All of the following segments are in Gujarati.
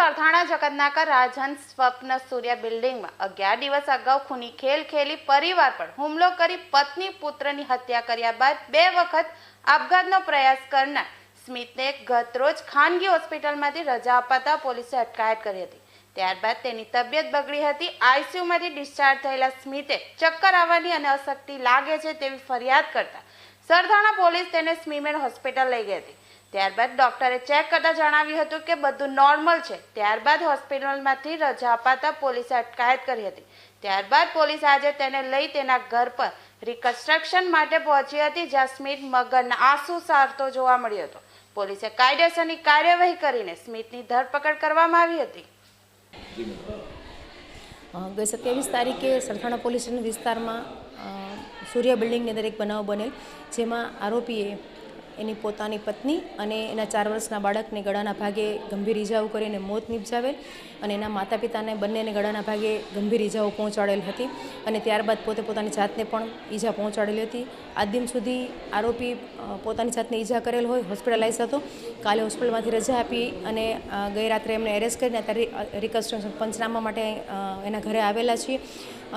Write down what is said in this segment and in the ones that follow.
ખદનાકા રાજહંસ સ્વપ્ન સૂર્ય બિલ્ડિંગમાં અગિયાર દિવસ અગાઉ ખૂની ખેલ ખેલી પરિવાર પર હુમલો કરી પત્ની પુત્રની હત્યા કર્યા બાદ બે વખત આપઘાતનો પ્રયાસ કરનાર સ્મિતને ગતરોજ ખાનગી હોસ્પિટલમાંથી રજા અપાતા પોલીસે અટકાયત કરી હતી. ત્યારબાદ તેની તબિયત બગડી હતી. આઈસીયુમાંથી ડિસ્ચાર્જ થયેલા સ્મિતે ચક્કર આવવાની અને અશક્તિ લાગે છે તેવી ફરિયાદ કરતા સરથાણા પોલીસ તેને સ્મીમેન હોસ્પિટલ લઈ ગઈ હતી. ત્યારબાદ ડોક્ટરે ચેક કરતા જણાવ્યું હતું કે બધું નોર્મલ છે. ત્યારબાદ હોસ્પિટલમાંથી રજા અપાતા પોલીસે અટકાયત કરી હતી. ત્યારબાદ પોલીસ આજે તેને લઈ તેના ઘર પર રિકન્સ્ટ્રક્શન માટે પહોંચી હતી, જ્યાં સ્મિત મગરના આંસુ સારતો જોવા મળ્યો હતો. પોલીસે કાયદેસરની કાર્યવાહી કરીને સ્મિતની ધરપકડ કરવામાં આવી હતી. ગઈ સત્યાવીસ તારીખે સરથાણા પોલીસ વિસ્તારમાં સૂર્ય બિલ્ડિંગની અંદર એક બનાવ બનેલ, જેમાં આરોપીએ એની પોતાની પત્ની અને એના ચાર વર્ષના બાળકને ગળાના ભાગે ગંભીર ઇજાઓ કરીને મોત નિપજાવેલ અને એના માતા પિતાને બંનેને ગળાના ભાગે ગંભીર ઇજાઓ પહોંચાડેલ હતી અને ત્યારબાદ પોતે પોતાની જાતને પણ ઈજા પહોંચાડેલી હતી. આ દિન સુધી આરોપી પોતાની જાતને ઈજા કરેલ હોય, હોસ્પિટલાઇઝ હતો કાલે હોસ્પિટલમાંથી રજા આપી અને ગઈ રાત્રે એમને એરેસ્ટ કરીને અત્યારે રિકન્સ્ટ્રક્શન પંચનામા માટે એના ઘરે આવેલા છીએ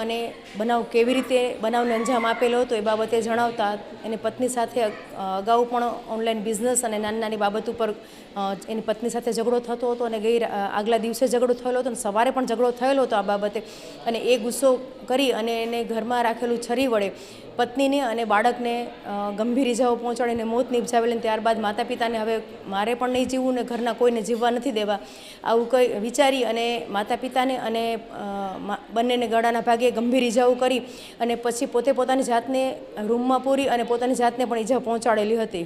અને બનાવ કેવી રીતે, બનાવને અંજામ આપેલો હતો એ બાબતે જણાવતા એની પત્ની સાથે અગાઉ પણ ઓનલાઈન બિઝનેસ અને નાની નાની બાબત ઉપર એની પત્ની સાથે ઝઘડો થતો હતો અને ગઈ આગલા દિવસે ઝઘડો થયેલો હતો અને સવારે પણ ઝઘડો થયેલો હતો આ બાબતે. અને એ ગુસ્સો કરી અને એને ઘરમાં રાખેલું છરી વડે પત્નીને અને બાળકને ગંભીર ઇજાઓ પહોંચાડીને મોત નિપજાવેલી ત્યારબાદ માતા પિતાને હવે મારે પણ નહીં જીવવું ને ઘરના કોઈને જીવવા નથી દેવા, આવું કંઈ વિચારી અને માતા પિતાને અને બંનેને ગળાના ભાગે ગંભીર ઇજાઓ કરી અને પછી પોતે પોતાની જાતને રૂમમાં પૂરી અને પોતાની જાતને પણ ઈજા પહોંચાડેલી હતી.